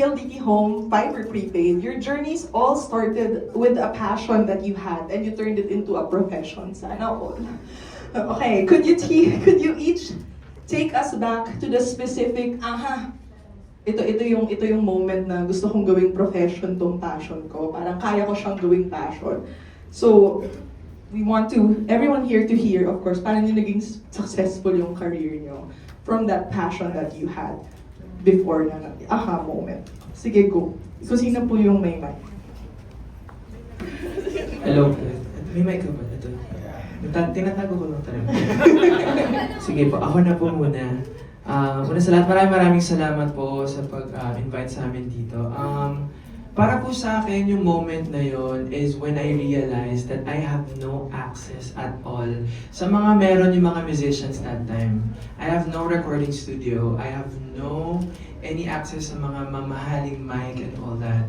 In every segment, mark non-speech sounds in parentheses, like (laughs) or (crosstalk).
PLDT Home, Fiber Prepaid, your journeys all started with a passion that you had and you turned it into a profession. Sana all. Okay, could you could you each take us back to the specific, aha, ito ito yung ito yung moment na gusto kong gawing profession tong passion ko. Parang kaya ko siyang gawing passion. So, we want to everyone here to hear of course paano niyo naging successful yung career niyo from that passion that you had before na aha moment. Sige, go. Ikaw sino po yung may mic? Hello. May mic ka ba? Ito. Nata- Tinatago ko lang talaga. (laughs) Sige po, ako na po muna. Ah, una sa lahat, maraming maraming salamat po sa pag-invite sa amin dito. Um, para po sa akin, yung moment na yon is when I realized that I have no access at all sa mga meron yung mga musicians that time. I have no recording studio. I have no any access sa mga mamahaling mic and all that.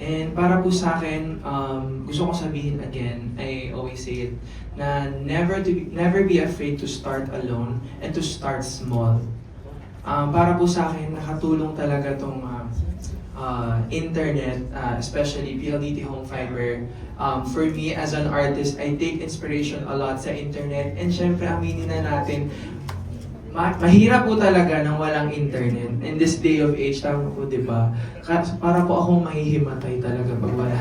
And para po sa akin, um, gusto ko sabihin again, I always say it, na never to be, never be afraid to start alone and to start small. Um, para po sa akin, nakatulong talaga tong uh, uh, internet, uh, especially PLDT Home Fiber. Um, for me as an artist, I take inspiration a lot sa internet. And syempre, aminin na natin, ma- mahirap po talaga nang walang internet. In this day of age, tama po, di ba? Para po akong mahihimatay talaga pag wala.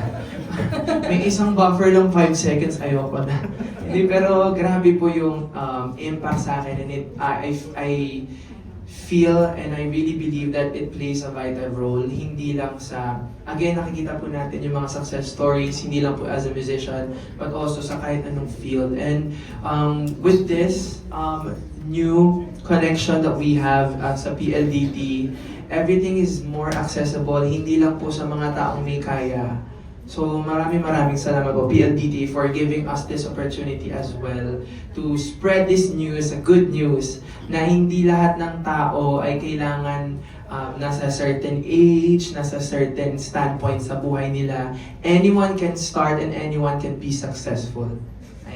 (laughs) May isang buffer lang 5 seconds, ayoko na. Hindi, pero grabe po yung um, impact sa akin. And it, I, I, I feel and I really believe that it plays a vital role. Hindi lang sa, again, nakikita po natin yung mga success stories, hindi lang po as a musician, but also sa kahit anong field. And um, with this um, new connection that we have uh, sa PLDT, everything is more accessible, hindi lang po sa mga taong may kaya. So maraming maraming salamat po PLDT for giving us this opportunity as well to spread this news, a good news, na hindi lahat ng tao ay kailangan um, nasa certain age, nasa certain standpoint sa buhay nila. Anyone can start and anyone can be successful.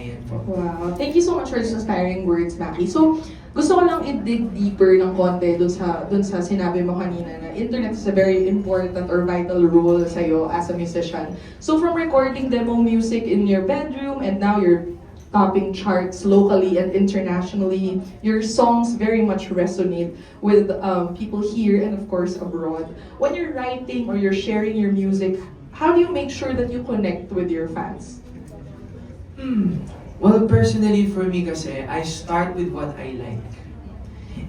Ayan po. Wow. Thank you so much for those inspiring words, Maki. So, gusto ko lang i-dig deeper ng konti dun sa, dun sa sinabi mo kanina na internet is a very important or vital role sa'yo as a musician. So, from recording demo music in your bedroom and now you're topping charts locally and internationally, your songs very much resonate with um, people here and of course abroad. When you're writing or you're sharing your music, how do you make sure that you connect with your fans? Hmm. Well, personally for me kasi, I start with what I like.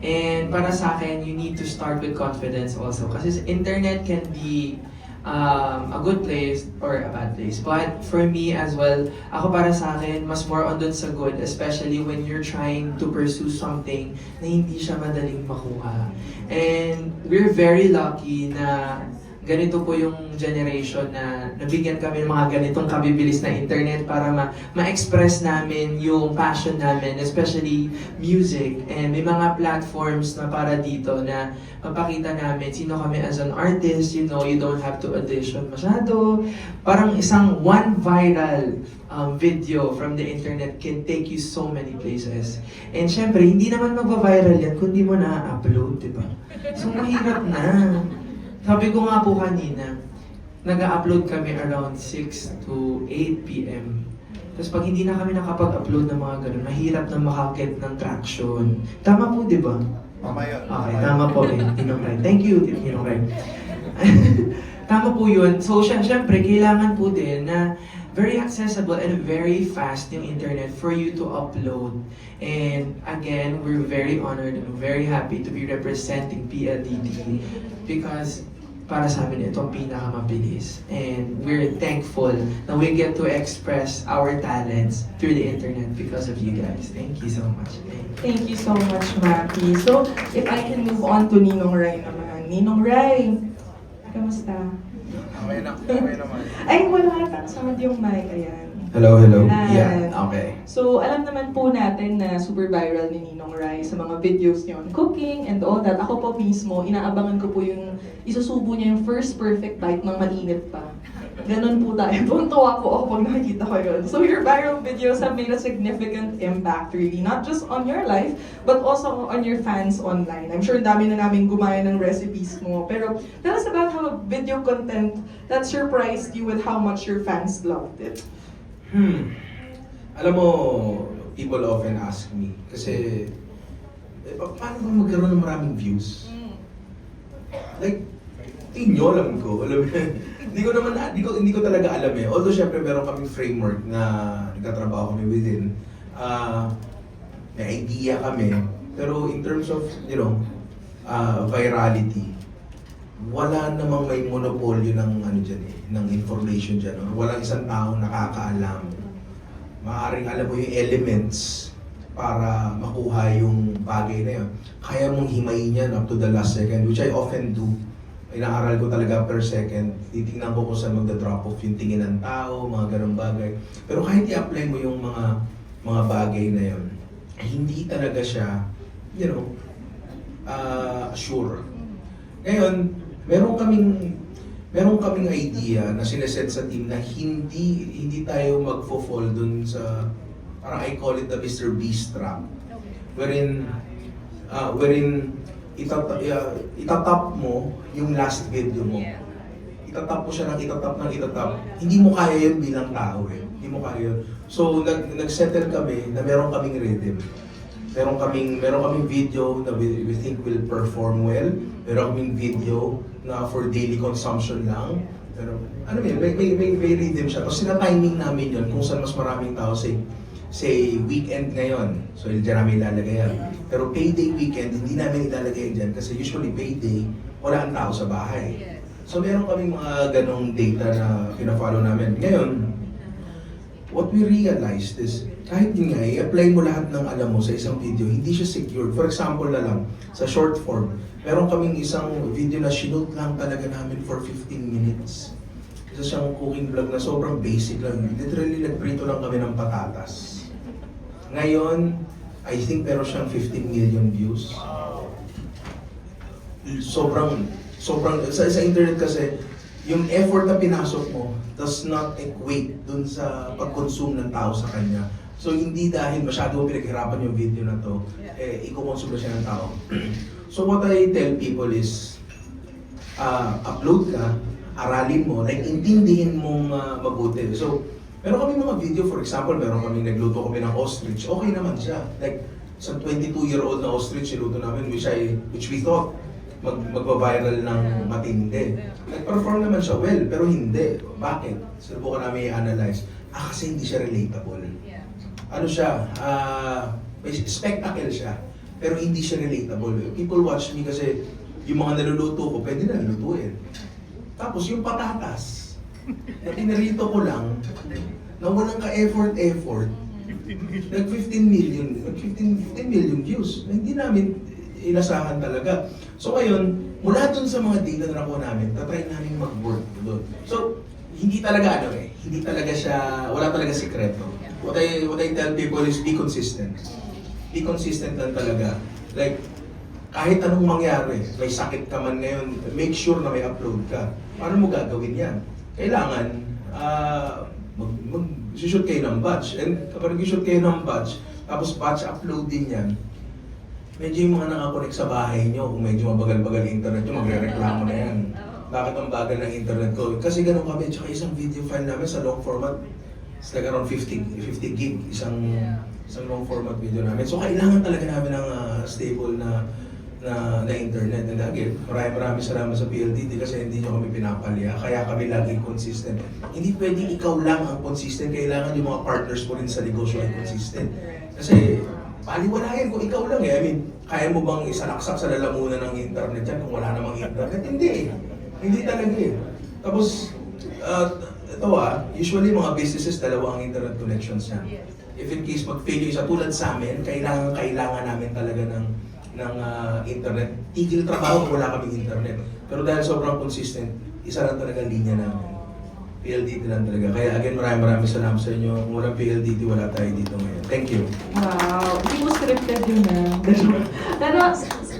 And para sa akin, you need to start with confidence also. Kasi internet can be um, a good place or a bad place. But for me as well, ako para sa akin, mas more on dun sa good, especially when you're trying to pursue something na hindi siya madaling makuha. And we're very lucky na ganito po yung generation na nabigyan kami ng mga ganitong kabibilis na internet para ma- ma-express namin yung passion namin, especially music. And may mga platforms na para dito na mapakita namin sino kami as an artist, you know, you don't have to audition masyado. Parang isang one viral um, video from the internet can take you so many places. And syempre, hindi naman magva-viral yan kung di mo na-upload, di ba? So, mahirap na. Sabi ko nga po kanina, nag-upload kami around 6 to 8 p.m. Tapos pag hindi na kami nakapag-upload ng mga ganun, mahirap na makakit ng traction. Tama po, di ba? Tama yun. Okay, tama po eh. Ninong Rai. Thank you, Ninong Rai. (laughs) tama po yun. So, sy- syempre, kailangan po din na very accessible and very fast yung internet for you to upload. And again, we're very honored and very happy to be representing PLDT because para sa amin ito ang pinakamabilis. And we're thankful na we get to express our talents through the internet because of you guys. Thank you so much. Thank you. Thank you so much, Maki. So, if I can move on to Ninong Rai naman. Ninong Rai, kamusta? Okay na, okay naman. Ay, wala. Samad yung mic. Ayan. Hello, hello. Yeah, okay. So, alam naman po natin na super viral ni Ninong Rai sa mga videos niyo on cooking and all that. Ako po mismo, inaabangan ko po yung isusubo niya yung first perfect bite ng mainit pa. Ganon po tayo. (laughs) Tuwan-tuwa po ako pag nakikita ko yun. So your viral videos have made a significant impact really, not just on your life, but also on your fans online. I'm sure dami na namin gumaya ng recipes mo. Pero tell us about how video content that surprised you with how much your fans loved it. Hmm. Alam mo, people often ask me, kasi, eh, pa- paano ba magkaroon ng maraming views? Like, tingin nyo, alam ko. Alam mo, (laughs) hindi ko naman, hindi ko, hindi ko talaga alam eh. Although, syempre, meron kaming framework na nagtatrabaho kami within. Ah, may idea kami. Pero in terms of, you know, ah, virality, wala namang may monopolyo ng ano dyan eh, ng information dyan. Or walang isang tao nakakaalam. Maaring alam mo yung elements para makuha yung bagay na yun. Kaya mong himayin yan up to the last second, which I often do. Inaaral ko talaga per second. Titingnan ko kung saan magda-drop off yung tingin ng tao, mga ganong bagay. Pero kahit i-apply mo yung mga mga bagay na yun, hindi talaga siya, you know, uh, sure. Ngayon, meron kaming meron kaming idea na sineset sa team na hindi hindi tayo magfo-fall dun sa parang I call it the Mr. Beast trap. Wherein uh, wherein itatap, uh, itatap mo yung last video mo. Itatap mo siya ng itatap ng itatap. Hindi mo kaya yun bilang tao eh. Hindi mo kaya yun. So nag nag-settle kami na meron kaming rhythm. Meron kaming meron kaming video na we, we think will perform well. Meron kaming video na for daily consumption lang. Pero ano yun, may, may, may, may rhythm siya. Tapos sina-timing namin yun kung saan mas maraming tao say, say weekend ngayon. So dyan namin ilalagay yan. Pero payday weekend, hindi namin ilalagay dyan kasi usually payday, wala ang tao sa bahay. So meron kaming mga ganong data na pina-follow namin. Ngayon, what we realized is, kahit yun nga, i-apply mo lahat ng alam mo sa isang video, hindi siya secured. For example na lang, sa short form, meron kaming isang video na shinote lang talaga namin for 15 minutes. Isa siyang cooking vlog na sobrang basic lang. Literally, nagprito lang kami ng patatas. Ngayon, I think meron siyang 15 million views. Sobrang, sobrang, sa, sa internet kasi, yung effort na pinasok mo does not equate dun sa pag-consume ng tao sa kanya. So hindi dahil masyado mo pinaghirapan yung video na to, eh, i-consume na siya ng tao. (clears throat) so what I tell people is, uh, upload ka, aralin mo, like intindihin mong uh, mabuti. So, meron kami mga video, for example, meron kami nagluto kami ng ostrich, okay naman siya. Like, sa 22-year-old na ostrich, niluto namin, which I, which we thought, mag, magpa-viral ng matindi. Nag-perform naman siya well, pero hindi. Bakit? Subukan namin i-analyze. Ah, kasi hindi siya relatable. Ano siya, ah, may spectacle siya, pero hindi siya relatable. People watch me kasi yung mga naluluto ko, pwede na lutuin. Tapos yung patatas, na pinarito ko lang, na walang ka-effort-effort, nag 15 million, nag 15, 15 million views. Hindi namin inasahan talaga. So ngayon, mula dun sa mga data na nakuha namin, tatry namin mag-work doon. So, hindi talaga ano eh, hindi talaga siya, wala talaga sikreto. What I, what I tell people is be consistent. Be consistent lang talaga. Like, kahit anong mangyari, may sakit ka man ngayon, make sure na may upload ka. Paano mo gagawin yan? Kailangan, ah, mag, mag, shoot kayo ng batch. And kapag nag-shoot kayo ng batch, tapos batch upload din yan, medyo yung mga nakakonect sa bahay nyo, kung medyo mabagal-bagal internet nyo, magre-reklamo na yan. Bakit ang bagal ng internet ko? Kasi ganun kami, tsaka isang video file namin sa long format, it's like around 50, 50 gig, isang isang long format video namin. So kailangan talaga namin ng ah, stable na na, na internet. And again, maraming maraming salamat sa PLDT kasi hindi nyo kami pinapalya. Kaya kami lagi consistent. Hindi pwedeng ikaw lang ang consistent. Kailangan yung mga partners mo rin sa negosyo ay consistent. Kasi paliwalayan kung ikaw lang eh. I mean, kaya mo bang isalaksak sa lalamunan ng internet yan kung wala namang internet? Hindi eh. Hindi talaga eh. Tapos, uh, ito ah, usually mga businesses, dalawa ang internet connections niya. If in case mag-fail yung isa tulad sa amin, kailangan, kailangan namin talaga ng ng ah, internet. Tigil trabaho kung wala kaming internet. Pero dahil sobrang consistent, isa lang talaga linya namin. PLDT lang talaga. Kaya again, maraming maraming salamat sa inyo. Kung walang PLDT, wala tayo dito ngayon. Thank you. Wow, hindi mo scripted yun ah. (laughs) Pero,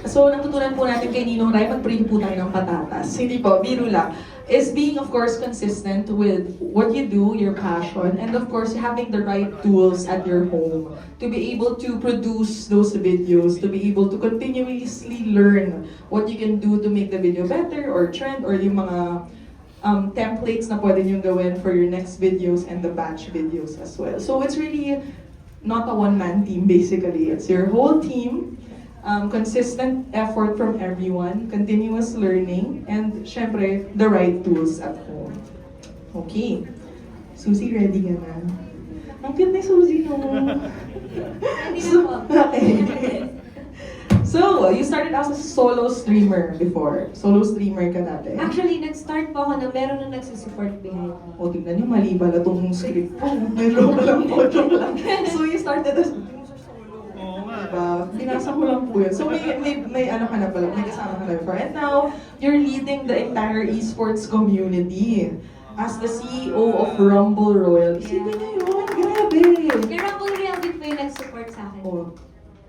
so natutunan po natin kay Ninong Rai, mag-print po tayo ng patatas. Hindi po, biro lang. Is being, of course, consistent with what you do, your passion, and of course, having the right tools at your home to be able to produce those videos, to be able to continuously learn what you can do to make the video better or trend or yung mga um, templates na pwede nyo gawin for your next videos and the batch videos as well. So it's really not a one-man team basically. It's your whole team, um, consistent effort from everyone, continuous learning, and syempre, the right tools at home. Okay. Susie, ready ka na? Ang cute ni Susie, no? (laughs) Hindi so, na po. (laughs) okay. So, you started as a solo streamer before. Solo streamer ka dati. Actually, nag-start po ako na meron na nagsusupport behind me. O, tingnan niyo, mali pala itong script ko. Meron pa lang po, (laughs) joke lang. So, you started as... Oo nga. Diba? Binasa ko lang po yun. So, may, may, may ano ka na pala, may kasama ka na before. And now, you're leading the entire esports community as the CEO of Rumble Royal. Isipin niyo yun, grabe! Kay Rumble Real din po yung nag-support sa akin. Oh,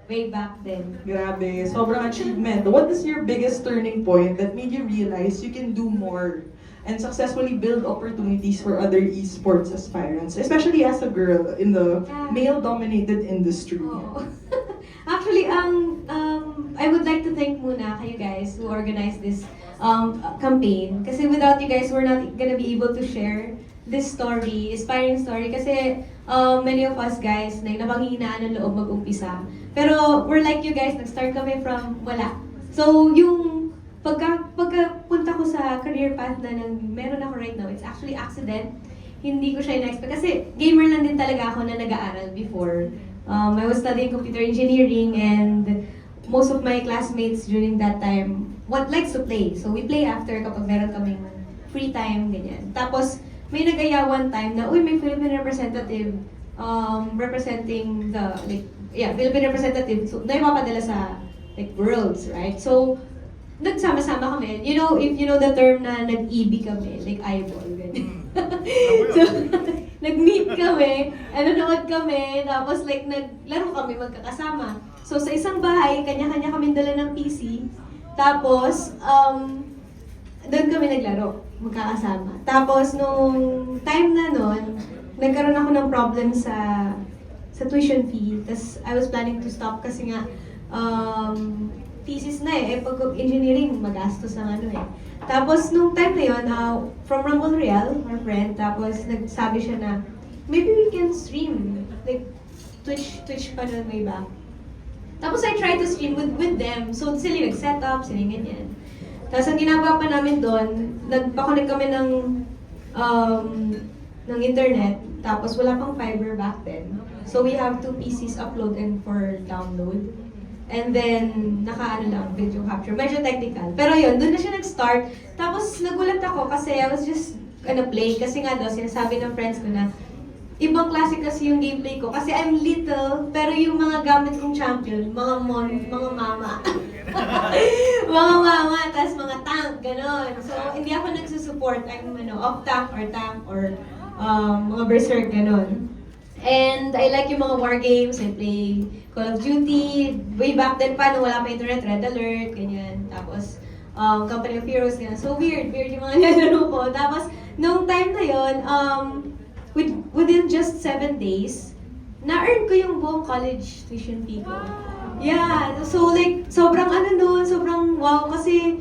Way back then. grabe. Sobrang achievement. What is your biggest turning point that made you realize you can do more and successfully build opportunities for other esports aspirants, especially as a girl in the Yeah. male-dominated industry? Oo. (laughs) Actually, um, um, I would like to thank muna kayo guys who organized this um, campaign. Kasi without you guys, we're not gonna be able to share this story, inspiring story. Kasi um, many of us guys na napanghihinaan ng loob mag-umpisa. Pero we're like you guys, nag-start kami from wala. So, yung pagka, pagka punta ko sa career path na nang meron ako right now, it's actually accident. Hindi ko siya in-expect. Kasi gamer lang din talaga ako na nag-aaral before. Um, I was studying computer engineering and most of my classmates during that time what likes to play. So we play after kapag meron kaming free time, ganyan. Tapos may nag-aya one time na, uy, may Philippine representative um, representing the, like, yeah, Philippine representative. So, na ipapadala sa, like, worlds, right? So, nagsama-sama kami. You know, if you know the term na nag-EB kami, like eyeball, ganyan. (laughs) so, (laughs) nag-meet kami, nanonood kami, tapos like naglaro kami magkakasama. So sa isang bahay, kanya-kanya kami dala ng PC. Tapos, um, doon kami naglaro, magkakasama. Tapos nung time na nun, nagkaroon ako ng problem sa sa tuition fee. Tapos I was planning to stop kasi nga um, thesis na eh. Eh, pag engineering, magastos ang ano eh. Tapos, nung time na yun, uh, from Rumble Real, our friend, tapos nagsabi siya na, maybe we can stream. Like, Twitch, Twitch pa nun way back. Tapos I tried to stream with with them. So, sila nag-set up, sila ganyan. Tapos, ang ginagawa pa namin doon, nagpa-connect kami ng, um, ng internet. Tapos, wala pang fiber back then. So, we have two PCs upload and for download. And then, naka-ano lang, video capture. Medyo technical. Pero yun, doon na siya nag-start. Tapos, nagulat ako kasi I was just gonna play. Kasi nga daw, sinasabi ng friends ko na, ibang klase kasi yung gameplay ko. Kasi I'm little, pero yung mga gamit kong champion, mga mon, mga mama. (laughs) mga mama, tas mga tank, ganon. So, hindi ako nagsusupport. I'm ano, off tank or tank or um, mga berserk, ganon. And I like yung mga war games. I play Call of Duty. Way back then pa, nung wala pa internet, Red Alert, ganyan. Tapos, um, Company of Heroes, ganyan. So weird, weird yung mga (laughs) nilaro ko. Tapos, nung time na yon um, with, within just seven days, na-earn ko yung buong college tuition fee ko. Yeah, so like, sobrang ano nun, sobrang wow, kasi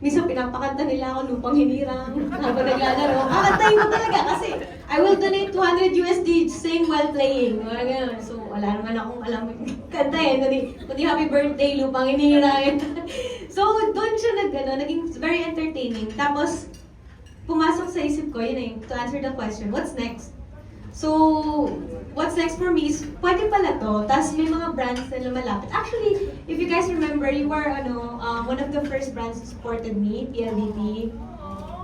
minsan pinapakanta nila ako lupang hinirang (laughs) habang naglalaro. Kakantayin mo talaga kasi I will donate 200 USD sing while playing. Mga. So, wala naman akong alam kanta eh. Kundi, kundi happy birthday, lupang hinirang. (laughs) so, doon siya nag, ano, naging very entertaining. Tapos, pumasok sa isip ko, yun eh, to answer the question, what's next? So, what's next for me is, pwede pala to. Tapos may mga brands na lumalapit. Actually, if you guys remember, you were ano, um, one of the first brands who supported me, PLDT.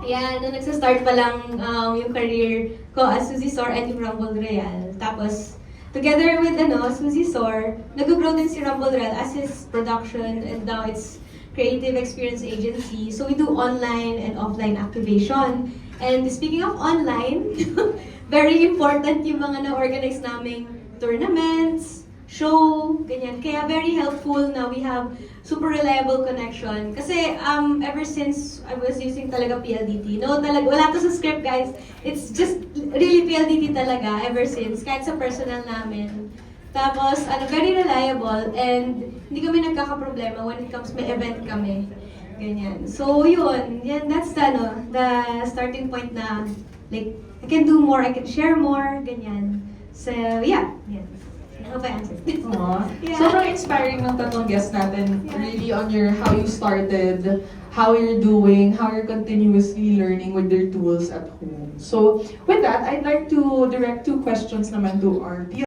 Yan, nung nagsa-start pa lang um, yung career ko as Suzy Sor and yung Rumble Real. Tapos, together with ano, Suzy Sor, nag-grow din si Rumble Real as his production and now it's creative experience agency. So we do online and offline activation. And speaking of online, (laughs) very important yung mga na-organize naming tournaments, show, ganyan. Kaya very helpful na we have super reliable connection. Kasi um, ever since I was using talaga PLDT, no, talaga, wala to sa script guys. It's just really PLDT talaga ever since, kahit sa personal namin. Tapos, ano, very reliable and hindi kami nagkakaproblema when it comes may event kami. Ganyan. So, yun. Yan, that's the, ano, the starting point na, like, I can do more, I can share more, ganyan. So, yeah. Yan. I hope I answered. (laughs) Yeah. Sobrang inspiring ng tatlong guests natin. Yeah. Really on your how you started, how you're doing, how you're continuously learning with your tools at home. So with that, I'd like to direct two questions naman to our